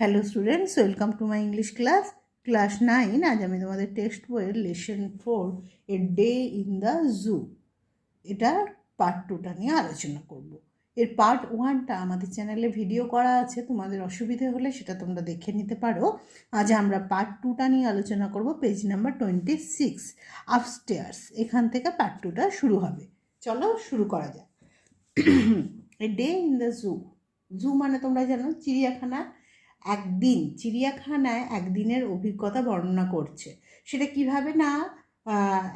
Hello students welcome to my English class class nine আজ আমি তোমাদের টেক্সট বইয়ের lesson four a day in the zoo এটা part টুটা নিয়ে আলোচনা করব। এর পার্ট ওয়ানটা আমাদের চ্যানেলে ভিডিও করা আছে। তোমাদের অসুবিধে হলে সেটা তোমরা দেখে নিতে পারো। আজ আমরা পার্ট টুটা নিয়ে আলোচনা করব page number twenty six upstairs এখান থেকে পার্ট টুটা শুরু হবে। চলো শুরু করা যাক। A day in the zoo zoo মানে তোমরা জানো, চিড়িয়াখানা। একদিন চিড়িয়াখানায় একদিনের অভিজ্ঞতা বর্ণনা করছে। সেটা কীভাবে না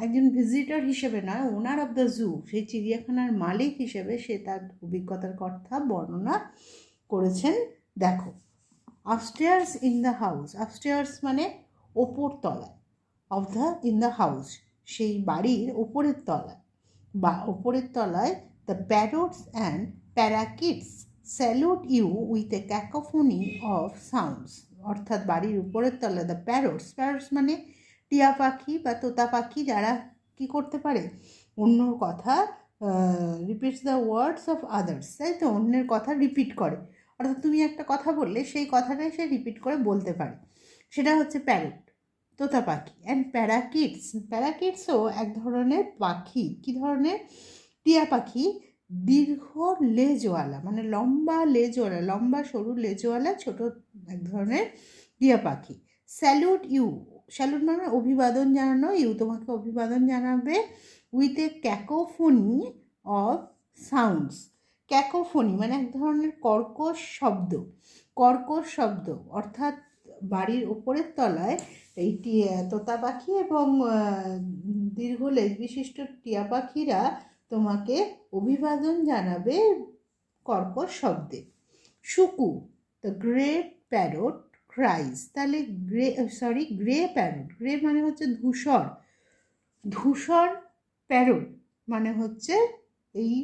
একজন ভিজিটর হিসেবে নয় ওনার অফ দ্য জু সেই চিড়িয়াখানার মালিক হিসেবে সে তার অভিজ্ঞতার কথা বর্ণনা করেছেন। দেখো upstairs in the house upstairs মানে ওপর তলায় of the in the house সেই বাড়ির ওপরের তলায়, বা ওপরের তলায় the parrots and parakeets salute you with a cacophony of sounds. অর্থাৎ বাড়ির উপরের তলায় দ্য প্যারোটস। প্যারোটস মানে টিয়া পাখি বা তোতা পাখি যারা কি করতে পারে? অন্যর কথা repeats the words of others তাই তো? অন্যের কথা রিপিট করে। অর্থাৎ তুমি একটা কথা বললে, সেই কথাটাই সে রিপিট করে বলতে পারে। সেটা হচ্ছে প্যারট, তোতা পাখি। অ্যান্ড প্যারাকিটস প্যারাকিটসও এক ধরনের পাখি। কি ধরনের? টিয়া পাখি দীর্ঘ লেজওয়ালা মানে লম্বা লেজওয়ালা, লম্বা সরু লেজওয়ালা, ছোট এক ধরনের টিয়া পাখি। স্যালুট ইউ, স্যালুট মানে অভিবাদন জানানো। ইউ তোমাকে অভিবাদন জানাবে with a cacophony of sounds cacophony মানে এক ধরনের কর্কশ শব্দ। কর্কশ শব্দ, অর্থাৎ বাড়ির ওপরের তলায় এই টিয়া, তোতা পাখি এবং দীর্ঘ লেজ বিশিষ্ট টিয়া পাখিরা তোমাকে অভিবাদন জানাবে কর্কশ শব্দে। Shuku the great parrot cries তাহলে grey sorry grey parrot grey মানে হচ্ছে ধূসর। ধূসর প্যারট মানে হচ্ছে এই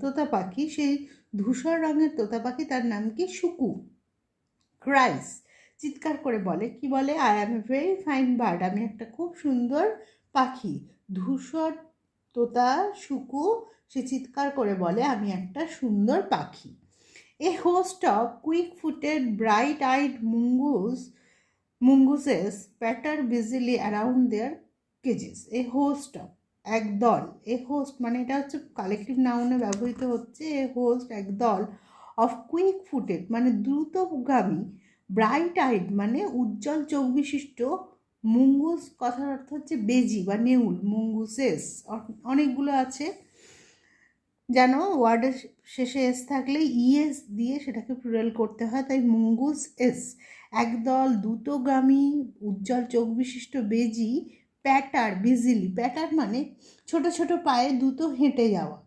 তোতা পাখি। সেই ধূসর রঙের তোতা পাখি, তার নাম কি? শুকু। ক্রাইস চিৎকার করে বলে। কি বলে? I am a very fine bird আমি একটা খুব সুন্দর পাখি। ধূসর তোতা শুকু সে চিৎকার করে বলে, আমি একটা সুন্দর পাখি। A host of quick footed bright eyed mongoose mongooses patter busily around their cages a host of এক দল। এ হোস্ট মানে এটা হচ্ছে কালেকটিভ নাউনে ব্যবহৃত হচ্ছে, এ হোস্ট এক দল অফ কুইক ফুটেড মানে দ্রুতগামী ব্রাইট আইড মানে উজ্জ্বল চোখ বিশিষ্ট মুঙ্গুস কথার অর্থ হচ্ছে বেজি বা নেউল, মুঙ্গুসেস। অনেকগুলো আছে। যেন ওয়ার্ডের শেষে এস থাকলে ইএস দিয়ে সেটাকে প্লুরাল করতে হয়, তাই মুঙ্গুস এস একদল দ্রুতগামী, উজ্জ্বল চোখ বিশিষ্ট বেজি প্যাটার বিজিলি প্যাটার মানে ছোট ছোট পায়ে দ্রুত হেঁটে যাওয়া।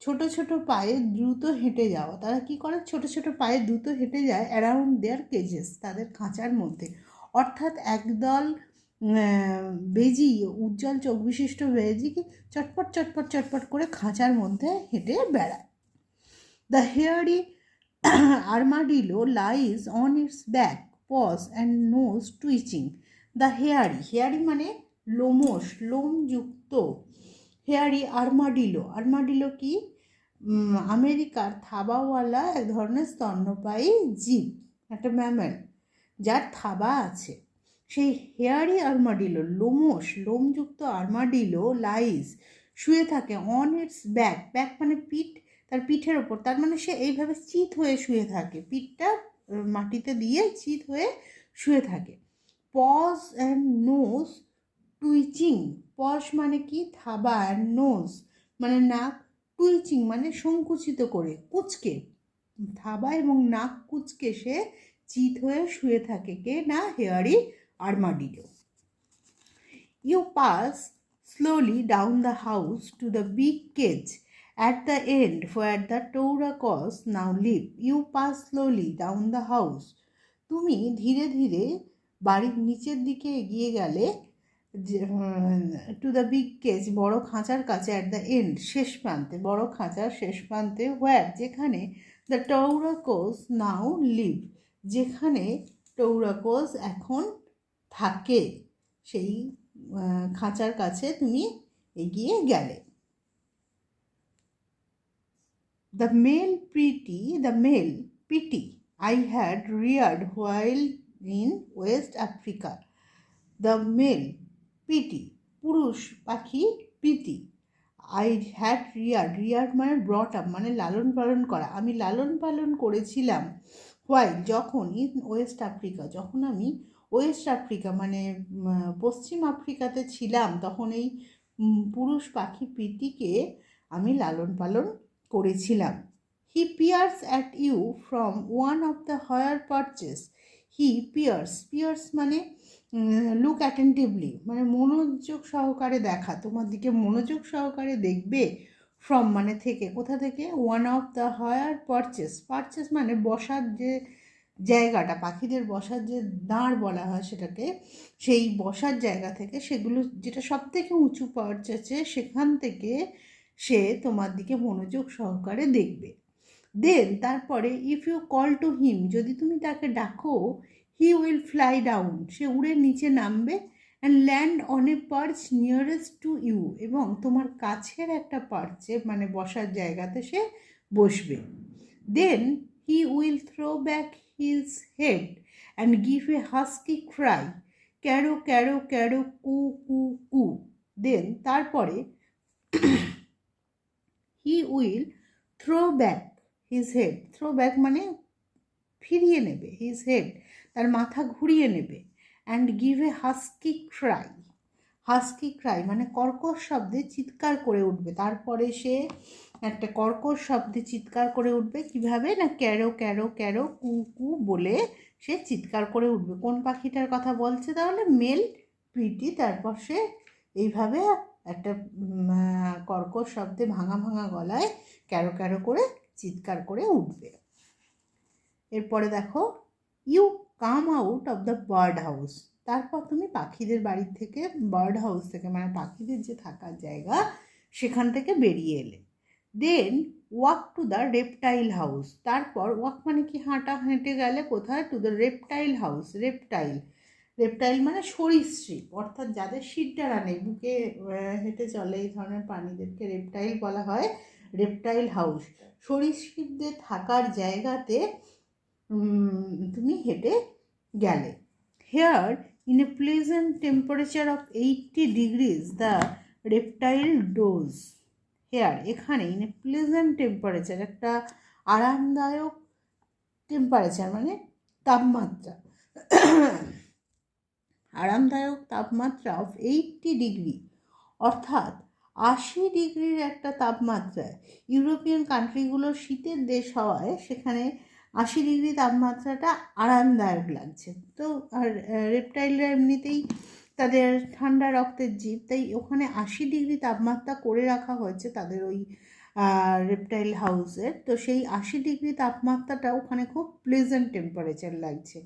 ছোট ছোট পায়ে দ্রুত হেঁটে যাওয়া। তারা কি করে? ছোট ছোট পায়ে দ্রুত হেঁটে যায় অ্যারাউন্ড দেয়ার কেজেস তাদের খাঁচার মধ্যে। অর্থাৎ একদল বেজি উজ্জ্বল চোখ বিশিষ্ট বেজি কি চটপট চটপট চটপট করে খাঁচার মধ্যে হেঁটে বেড়ায়। The hairy armadillo lies on its back paws and nose twitching the hairy hairy মানে লোমশ, লোমযুক্ত। হেয়ারি আর্মাডিলো আর্মাডিলো কি? আমেরিকার থাবাওয়ালা এক ধরনের স্তন্যপায়ী জীব, একটা ম্যামেল যার থাবা আছে। সেই হেয়ারি আর্মাডিলো, লোমশ, লোমযুক্ত আর্মাডিলো লাইজ শুয়ে থাকে অন ইটস ব্যাক ব্যাক মানে পিঠ, তার পিঠের ওপর। তার মানে সে এইভাবে চিত হয়ে শুয়ে থাকে। পিঠটা মাটিতে দিয়ে চিত হয়ে শুয়ে থাকে। Paws and nose twitching paws মানে কি? থাবা অ্যান্ড নোজ মানে নাক টুইচিং মানে সংকুচিত করে, কুচকে। থাবা এবং নাক কুচকে সে চিত হয়ে শুয়ে থাকে। কে? না, hairy armadillo you pass slowly down the house to the big cage at the end where the Tauracos now live. You pass slowly down the house. তুমি ধীরে ধীরে বাড়ির নিচের দিকে এগিয়ে গেলে টু দ্য বিগ কেজ বড় খাঁচার কাছে অ্যাট দ্য এন্ড শেষ প্রান্তে, বড় খাঁচার শেষ প্রান্তে হোয়ার যেখানে দ্য টৌরাকোস নাও লিভ যেখানে টৌরাকোস এখন থাকে সেই খাঁচার কাছে তুমি এগিয়ে গেলে the male pretty the male Pitti I had reared while in West Africa. The male, Pitti পুরুষ পাখি Pitti I had reared reared মানে ব্রট আপ মানে লালন পালন করা আমি লালন পালন করেছিলাম হোয়াইল যখন ইন ওয়েস্ট আফ্রিকা যখন আমি ওয়েস্ট আফ্রিকা মানে পশ্চিম আফ্রিকাতে ছিলাম, তখন এই পুরুষ পাখি পিটিকে আমি লালন পালন করেছিলাম। He peers at you from one of the higher perches he peers peers মানে লুক অ্যাটেন্টিভলি মানে মনোযোগ সহকারে দেখা, তোমার দিকে মনোযোগ সহকারে দেখবে ফ্রম মানে থেকে, কোথা থেকে? One of the higher perches perches মানে বসার যে জায়গাটা, পাখিদের বসার যে দাঁড় বলা হয় সেটাকে, সেই বসার জায়গা থেকে সেগুলো, যেটা সব থেকে উঁচু পারচেছে সেখান থেকে সে তোমার দিকে মনোযোগ সহকারে দেখবে। দেন তারপরে if you call to him যদি তুমি তাকে ডাকো হি উইল ফ্লাই ডাউন সে উড়ে নিচে নামবে and land on a perch nearest to you এবং তোমার কাছের একটা পার্চে মানে বসার জায়গাতে সে বসবে। Then he will throw back his head and give a husky cry ক্যারো ক্যারো ক্যারো কু কু কু দেন তারপরে he will throw back his head throw back মানে ফিরিয়ে নেবে হিজ হেড তার মাথা ঘুরিয়ে নেবে and give a husky cry husky cry মানে কর্কশ শব্দে চিৎকার করে উঠবে। তারপরে সে একটা কর্কশ শব্দে চিৎকার করে উঠবে। কীভাবে? না ক্যারো ক্যারো ক্যারো, কু কু বলে সে চিৎকার করে উঠবে। কোন পাখিটার কথা বলছে তাহলে? মেল, পিটি, তারপর সে এইভাবে একটা কর্কশ শব্দে ভাঙা ভাঙা গলায় ক্যারো ক্যারো করে চিৎকার করে উঠবে। এরপরে দেখো you come out of the bird house তারপর তুমি পাখিদের বাড়ির থেকে বার্ড হাউস থেকে মানে পাখিদের যে থাকার জায়গা, সেখান থেকে বেরিয়ে এলে। Then walk to the reptile house তারপর ওয়াক মানে কি? হাঁটা, হেঁটে গেলে কোথায়? To the reptile house reptile reptile মানে সরীসৃপ অর্থাৎ যাদের শিরডারা নেই, বুকে হেঁটে চলে, এই ধরনের প্রাণীদেরকে রেপটাইল বলা হয় রেপটাইল হাউস সরীসৃপদের থাকার জায়গাতে তুমি হেঁটে গেলে। Here in a pleasant temperature of eighty degrees the reptile dozes here, এখানে ইন এ প্লেজেন্ট টেম্পারেচার একটা আরামদায়ক টেম্পারেচার মানে তাপমাত্রা। আরামদায়ক তাপমাত্রা অফ এইটটি ডিগ্রি অর্থাৎ আশি ডিগ্রির একটা তাপমাত্রায়। ইউরোপিয়ান কান্ট্রিগুলো শীতের দেশ হওয়ায় সেখানে আশি ডিগ্রি তাপমাত্রাটা আরামদায়ক লাগছে। তো আর রেপটাইলরা এমনিতেই তাদের ঠান্ডা রক্তের জীব। তাই ওখানে আশি ডিগ্রি তাপমাত্রা করে রাখা হয়েছে তাদের ওই রেপটাইল হাউসের তো সেই আশি ডিগ্রি তাপমাত্রাটা ওখানে খুব প্লেজেন্ট টেম্পারেচার লাগছে।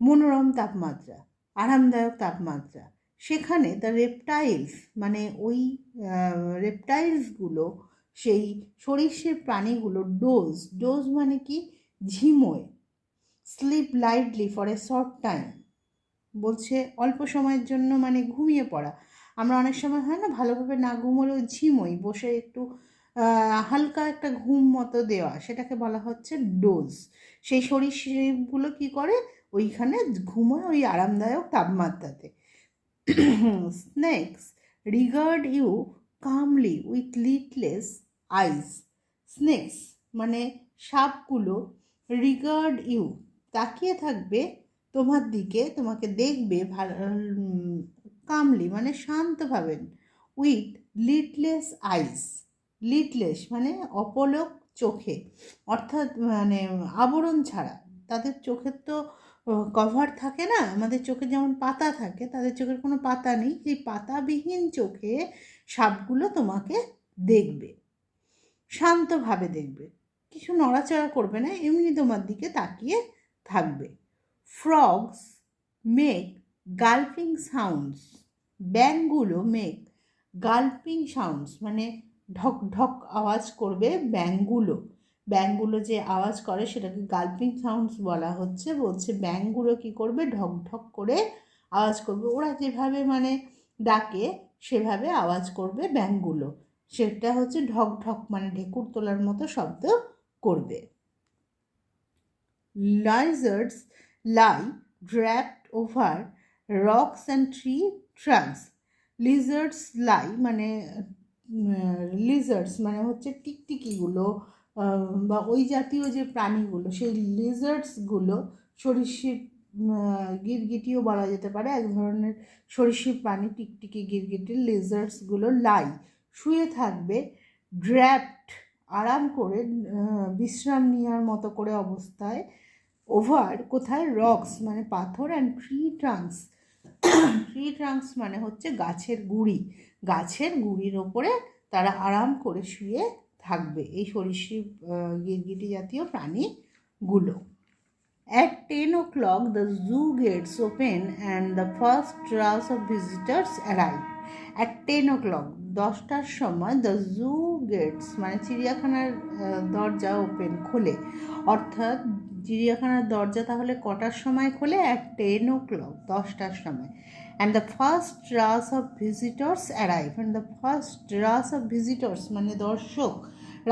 মনোরম তাপমাত্রা, আরামদায়ক তাপমাত্রা। সেখানে দ্য রেপটাইলস মানে ওই রেপটাইলসগুলো সেই সরীসৃপ প্রাণীগুলো ডোজ ডোজ মানে কি? ঝিমোয়। Sleep lightly for a short time বলছে অল্প সময়ের জন্য মানে ঘুমিয়ে পড়া। আমরা অনেক সময় হয় না, ভালোভাবে না ঘুমোলেও ঝিমোই, বসে একটু হালকা একটা ঘুম মতো দেওয়া, সেটাকে বলা হচ্ছে ডোজ। সেই সরীসৃপগুলো কি করে? ওইখানে ঘুমোয় ওই আরামদায়ক তাপমাত্রাতে। Snakes, regard you calmly with lidless eyes. Snakes মানে সাপগুলো রিগার্ড ইউ, তাকিয়ে থাকবে তোমার দিকে তোমাকে দেখবে ভালো কামলি মানে শান্ত শান্তভাবে। উইথ লিটলেস আইস লিটলেস মানে অপলক চোখে, অর্থাৎ মানে আবরণ ছাড়া। তাদের চোখের তো কভার থাকে না, আমাদের চোখে যেমন পাতা থাকে, তাদের চোখের কোনো পাতা নেই, সেই পাতাবিহীন চোখে সাপগুলো তোমাকে দেখবে, শান্তভাবে দেখবে। কিছু নড়াচড়া করবে না, এমনি তোমার দিকে তাকিয়ে থাকবে। ফ্রগস মেক গালপিং সাউন্ডস ব্যাংগুলো মেক গালপিং সাউন্ডস মানে ঢক ঢক আওয়াজ করবে ব্যাংগুলো ব্যাংগুলো যে আওয়াজ করে সেটাকে গালপিং সাউন্ডস বলা হচ্ছে। বলছে ব্যাংগুলো কি করবে? ঢক ঢক করে আওয়াজ করবে। ওরা যেভাবে মানে ডাকে সেভাবে আওয়াজ করবে ব্যাংগুলো সেটা হচ্ছে ঢক ঢক মানে ঢেকুর তোলার মতো শব্দ করবে। Lizards lie draped over rocks and tree trunks. Lizards lie মানে লিজার্ডস মানে হচ্ছে টিকটিকিগুলো বা ওই জাতীয় যে প্রাণীগুলো সেই লিজার্ডসগুলো আহ, গিরগিটিও বলা যেতে পারে। এক ধরনের সরীসৃপ প্রাণী টিকটিকি গিরগিটি লিজার্ডসগুলো লাই শুয়ে থাকবে ড্র্যাপড আরাম করে বিশ্রাম নেওয়ার মতো করে অবস্থায় ওভার কোথায়? রক্স মানে পাথর and tree trunks tree trunks মানে হচ্ছে গাছের গুঁড়ি। গাছের গুঁড়ির ওপরে তারা আরাম করে শুয়ে থাকবে। এই সরীসৃপ গিরগিটি জাতীয় প্রাণীগুলো। At 10 o'clock, the zoo gates open and the first rush of visitors arrive. At 10 o'clock, দশটার সময় দ্য জু গেটস মানে চিড়িয়াখানার দরজা ওপেন খোলে। অর্থাৎ চিড়িয়াখানার দরজা তাহলে কটার সময় খোলে? অ্যাট টেন ও ক্লক দশটার সময়। And the first rush of visitors arrive and the first rush of visitors মানে দর্শক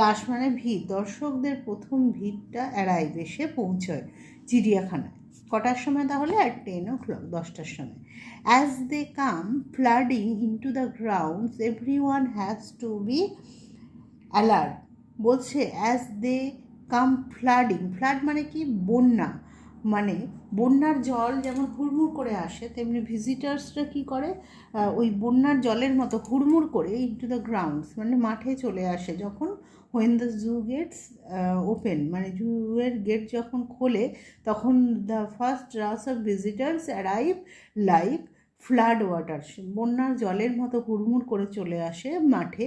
রাস মানে ভিড়। দর্শকদের প্রথম ভিড়টা অ্যারাইভ এসে পৌঁছয় চিড়িয়াখানায়। কটার সময় তাহলে? অ্যাট টেন ও ক্লক দশটার সময়। As they come flooding into the grounds everyone has to be alert বলছে as they come flooding, flood মানে কি? বন্যা। মানে বন্যার জল যেমন হুড়মুড় করে আসে, তেমনি ভিজিটার্সরা কি করে? ওই বন্যার জলের মতো হুড়মুড় করে ইন্টু দ্য গ্রাউন্ডস মানে মাঠে চলে আসে যখন when the zoo gates open মানে জুয়ের গেট যখন খোলে, তখন the first rush of visitors arrive like flood water বন্যার জলের মতো হুড়মুড় করে চলে আসে মাঠে।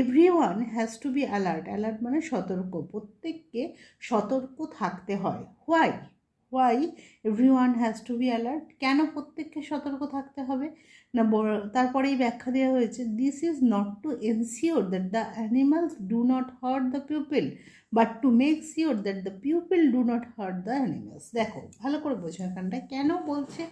Everyone has to be alert alert মানে সতর্ক। প্রত্যেককে সতর্ক থাকতে হয়। Why why everyone has to be alert কেন প্রত্যেককে সতর্ক থাকতে হবে? না তারপরেই ব্যাখ্যা দেওয়া হয়েছে this is not to ensure that the animals do not hurt the people but to make sure that the people do not hurt the animals দেখো, ভালো করে বোঝো এখানটা কেন বলছে?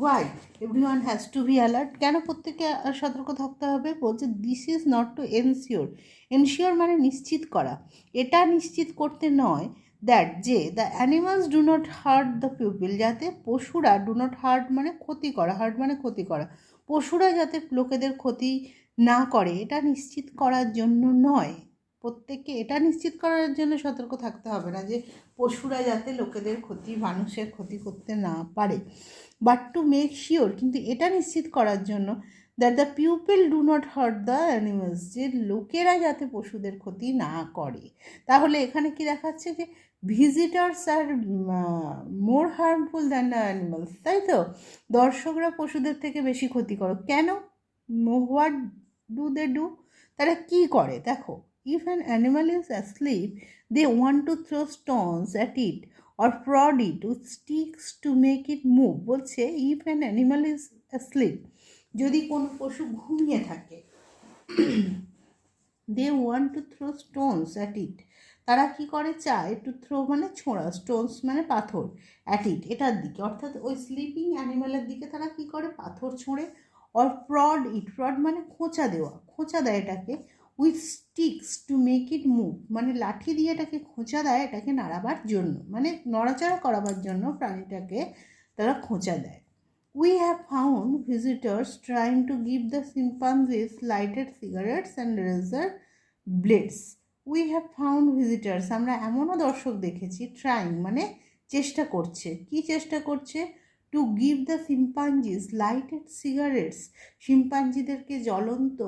Why everyone has to be alert কেন প্রত্যেকে সতর্ক থাকতে হবে? বলছে this is not to ensure ensure মানে নিশ্চিত করা। এটা নিশ্চিত করতে নয় দ্যাট যে the animals do not hurt the people যাতে পশুরা ডু নট হার্ট মানে ক্ষতি করা হার্ট মানে ক্ষতি করা। পশুরা যাতে লোকেদের ক্ষতি না করে, এটা নিশ্চিত করার জন্য নয়। প্রত্যেককে এটা নিশ্চিত করার জন্য সতর্ক থাকতে হবে না যে পশুরা যাতে লোকেদের ক্ষতি, মানুষের ক্ষতি করতে না পারে। বাট টু মেক শিওর কিন্তু এটা নিশ্চিত করার জন্য that the pupil do not hurt the animals যে লোকেরা যাতে পশুদের ক্ষতি না করে। তাহলে এখানে কি দেখাচ্ছে যে visitors are more harmful than the animals তাই তো? দর্শকরা পশুদের থেকে বেশি ক্ষতি করো কেন? হোয়াট ডু দে ডু তারা কি করে? দেখো if an animal is asleep they want to throw stones at it or prod it with sticks to make it move বলছে if an animal is asleep যদি কোনো পশু ঘুমিয়ে থাকে they want to throw stones at it তারা কি করে? চায় টু থ্রো মানে ছোঁড়া স্টোনস মানে পাথর অ্যাট ইট এটার দিকে। অর্থাৎ ওই স্লিপিং অ্যানিমালের দিকে তারা কি করে? পাথর ছোঁড়ে অর প্রড ইট প্রড মানে খোঁচা দেওয়া। খোঁচা দেয় এটাকে with sticks to make it move মানে লাঠি দিয়ে এটাকে খোঁচা দেয়, এটাকে নাড়াবার জন্য। মানে নড়াচড়া করাবার জন্য প্রাণীটাকে তারা খোঁচা দেয়। We have found visitors trying to give the chimpanzees lighted cigarettes and razor blades we have found visitors আমরা এমনও দর্শক দেখেছি ট্রাইং মানে চেষ্টা করছে। কি চেষ্টা করছে? To give the chimpanzees lighted cigarettes শিম্পাঞ্জিদেরকে জ্বলন্ত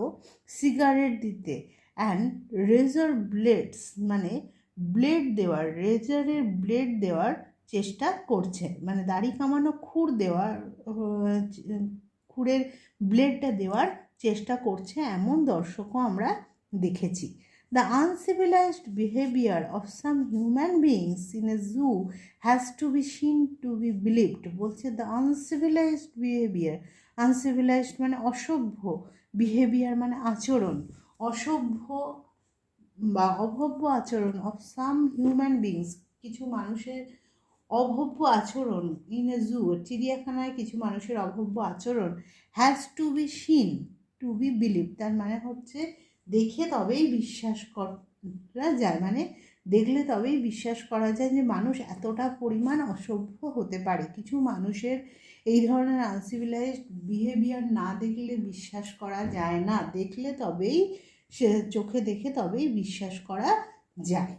সিগারেট দিতে অ্যান্ড রেজার ব্লেডস মানে ব্লেড দেওয়ার রেজারের ব্লেড দেওয়ার চেষ্টা করছে। মানে দাড়ি কামানো খুর দেওয়ার খুরের ব্লেডটা দেওয়ার চেষ্টা করছে, এমন দর্শকও আমরা দেখেছি। The uncivilised behaviour of some human beings in a zoo has to be seen to be believed বলছে দ্য আনসিভিলাইজড বিহেভিয়ার আনসিভিলাইজড মানে অসভ্য বিহেভিয়ার মানে আচরণ। অসভ্য বা অভব্য আচরণ অফ সাম হিউম্যান বিংস কিছু মানুষের অভব্য আচরণ ইন এ জু চিড়িয়াখানায় কিছু মানুষের অভব্য আচরণ has to be seen to be believe তার মানে হচ্ছে দেখে তবেই বিশ্বাস করা যায়। মানে দেখলে তবেই বিশ্বাস করা যায় যে মানুষ এতটা পরিমাণ অসভ্য হতে পারে। কিছু মানুষের এই ধরনের আনসিভিলাইজড বিহেভিয়ার না দেখলে বিশ্বাস করা যায় না। দেখলে তবেই, সে চোখে দেখে তবেই বিশ্বাস করা যায়।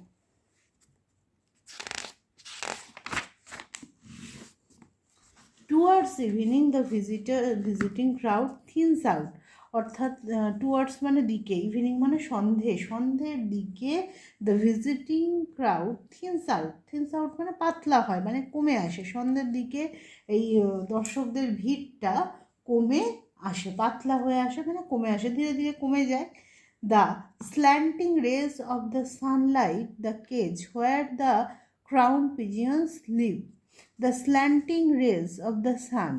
Towards evening the visitor visiting crowd thins out অর্থাৎ টুয়ার্ডস মানে দিকে ইভিনিং মানে সন্ধে, সন্ধের দিকে the visiting crowd thins out thins out মানে পাতলা হয় মানে কমে আসে, সন্ধ্যের দিকে এই দর্শকদের ভিড়টা কমে আসে, পাতলা হয়ে আসে মানে কমে আসে, ধীরে ধীরে কমে যায়। The slanting rays of the sunlight the cage where the crown pigeons live the slanting rays of the sun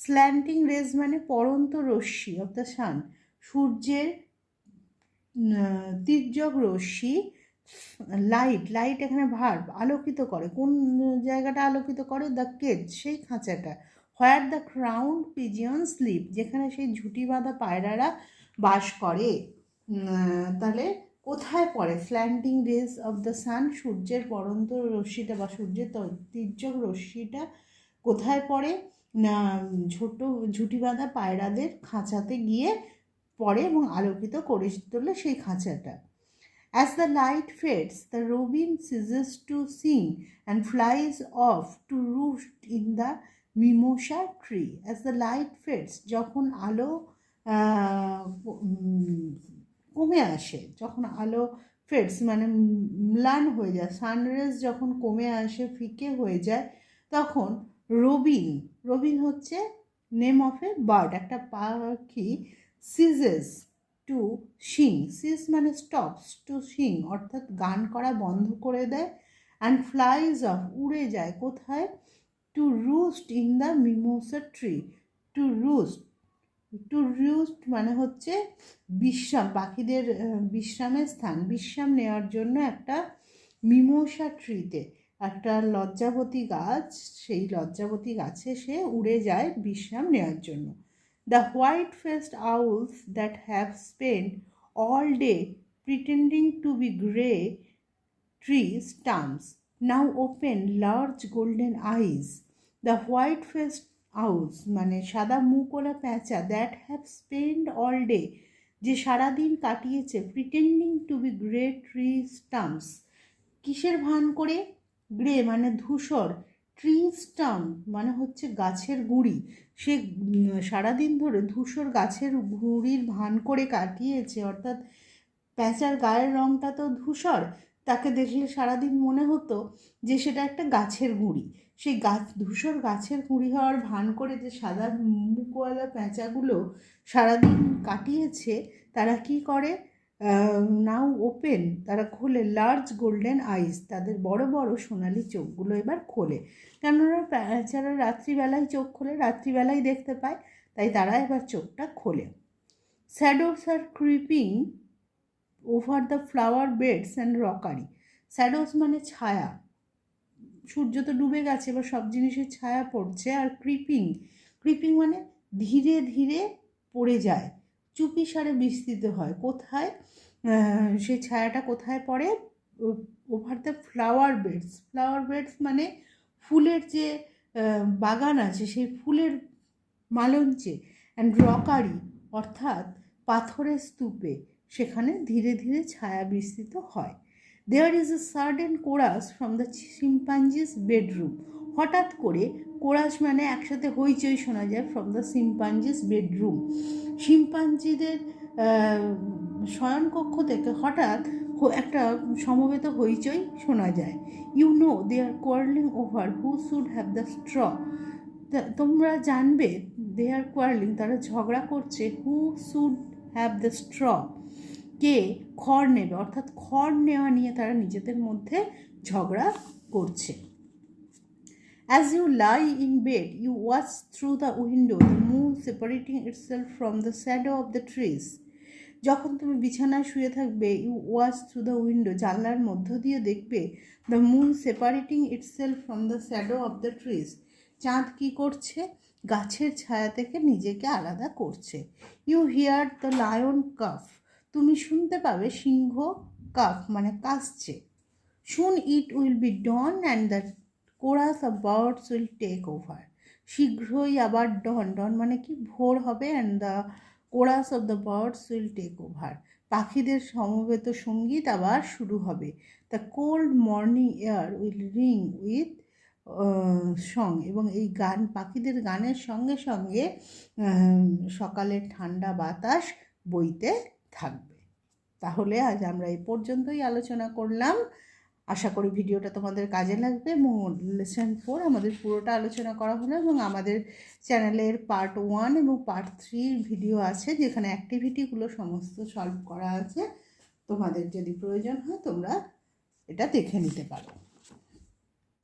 slanting rays মানে পরন্ত রশ্মি অফ দ্য সান সূর্যের তির্যক রশ্মি লাইট লাইট এখানে ভার আলোকিত করে। কোন জায়গাটা আলোকিত করে? দ্য কেজ সেই খাঁচাটা। Where the crown pigeon sleep যেখানে সেই ঝুঁটি বাঁধা পায়রারা বাস করে। তাহলে কোথায় পড়ে? Slanting rays of the sun সূর্যের পরন্ত রশ্মিটা বা সূর্যের তির্যক রশ্মিটা কোথায় পড়ে? না ছোট ঝুঁটি বাঁধা পায়রাদের খাঁচাতে গিয়ে পড়ে এবং আলোকিত করে তোলে সেই খাঁচাটা As the light fades, the robin ceases to sing and flies off to roost in the mimosa tree. As the light fades, যখন আলো কমে আসে যখন আলো ফেডস মানে ম্লান হয়ে যায় সানরেজ যখন কমে আসে ফিকে হয়ে যায় তখন রবিন রবিন হচ্ছে নেম অফ এ বার্ড একটা পাখি সিজেস টু শিং সিজ মানে স্টপস টু শিং অর্থাৎ গান করা বন্ধ করে দেয় অ্যান্ড ফ্লাইজ অফ উড়ে যায়, কোথায়? To roost in the mimosa tree to roost to roost মানে হচ্ছে বিশ্রাম, পাখিদের বিশ্রামের স্থান, বিশ্রাম নেওয়ার জন্য একটা মিমোসা ট্রিতে একটা লজ্জাবতী গাছ, সেই লজ্জাবতী গাছে সে উড়ে যায় বিশ্রাম নেওয়ার জন্য। The white faced owls that have spend all day pretending to be grey tree trunks now open large golden eyes the white faced owls মানে সাদা মুখ করা প্যাঁচা that have spend all day যে সারাদিন কাটিয়েছে pretending to be grey tree trunks কিসের ভান করে? গ্রে মানে ধূসর ট্রি স্টাম্প মানে হচ্ছে গাছের গুঁড়ি। সে সারাদিন ধরে ধূসর গাছের গুঁড়ির ভান করে কাটিয়েছে, অর্থাৎ প্যাঁচার গায়ের রঙটা তো ধূসর, তাকে দেখলে সারাদিন মনে হতো যে সেটা একটা গাছের গুঁড়ি। সেই গাছ, ধূসর গাছের গুঁড়ি হওয়ার ভান করে যে সাদা মুখওয়ালা প্যাঁচাগুলো সারাদিন কাটিয়েছে, তারা কি করে? নাও ওপেন তারা খোলে লার্জ গোল্ডেন আইস তাদের বড় বড় সোনালি চোখগুলো এবার খোলে। কেননা প্যাঁচারা রাত্রিবেলায় চোখ খোলে রাত্রিবেলায় দেখতে পায়, তাই তারা এবার চোখটা খোলে। Shadows are creeping over the flower beds and rockery shadows মানে ছায়া। সূর্য তো ডুবে গেছে, এবার সব জিনিসের ছায়া পড়ছে আর ক্রিপিং ক্রিপিং মানে ধীরে ধীরে পড়ে যায়। চুপি সারে বিস্তৃত হয়। কোথায়? সেই ছায়াটা কোথায় পড়ে? Over the flower beds flower beds মানে ফুলের যে বাগান আছে, সেই ফুলের মালঞ্চে অ্যান্ড রকারি অর্থাৎ পাথরের স্তূপে সেখানে ধীরে ধীরে ছায়া বিস্তৃত হয়। There is a sudden chorus from the chimpanzees bedroom হঠাৎ করে কোরাস মানে একসাথে হইচই শোনা যায় ফ্রম দ্য সিম্পাঞ্জিস বেডরুম শিম্পাঞ্জিদের শয়নকক্ষ থেকে হঠাৎ একটা সমবেত হইচই শোনা যায়। You know they are quarrelling over who should have the straw তোমরা জানবে দে আর কোয়ার্লিং তারা ঝগড়া করছে who should have the straw কে খড় নেবে, অর্থাৎ খড় নেওয়া নিয়ে তারা নিজেদের মধ্যে ঝগড়া করছে। As you lie in bed, you watch through the window. The moon separating itself from the shadow of the trees. যখন তুমি বিছানায় শুয়ে থাকবে you watch through the window জানলার মধ্য দিয়ে দেখবে the moon separating itself from the shadow of the trees চাঁদ কী করছে? গাছের ছায়া থেকে নিজেকে আলাদা করছে। You hear the lion cough তুমি শুনতে পাবে সিংহ কাফ মানে কাশছে। Soon it will be dawn and the chorus of birds will take over. শীঘ্রই আবার ডন ডন মানে কি? ভোর হবে and the chorus of the birds will take over. পাখিদের সমবেত সংগীত আবার শুরু হবে। The cold morning air will ring with song এবং এই গান, পাখিদের গানের সঙ্গে সঙ্গে সকালের ঠান্ডা বাতাস বইতে থাকবে। তাহলে আজ আমরা এই পর্যন্তই আলোচনা করলাম। আশা করি ভিডিওটা তোমাদের কাজে লাগবে। এবং লেসন ফোর আমাদের পুরোটা আলোচনা করা হলো এবং আমাদের চ্যানেলের পার্ট ওয়ান এবং পার্ট থ্রির ভিডিও আছে যেখানে অ্যাক্টিভিটিগুলো সমস্ত সলভ করা আছে। তোমাদের যদি প্রয়োজন হয় তোমরা এটা দেখে নিতে পারো।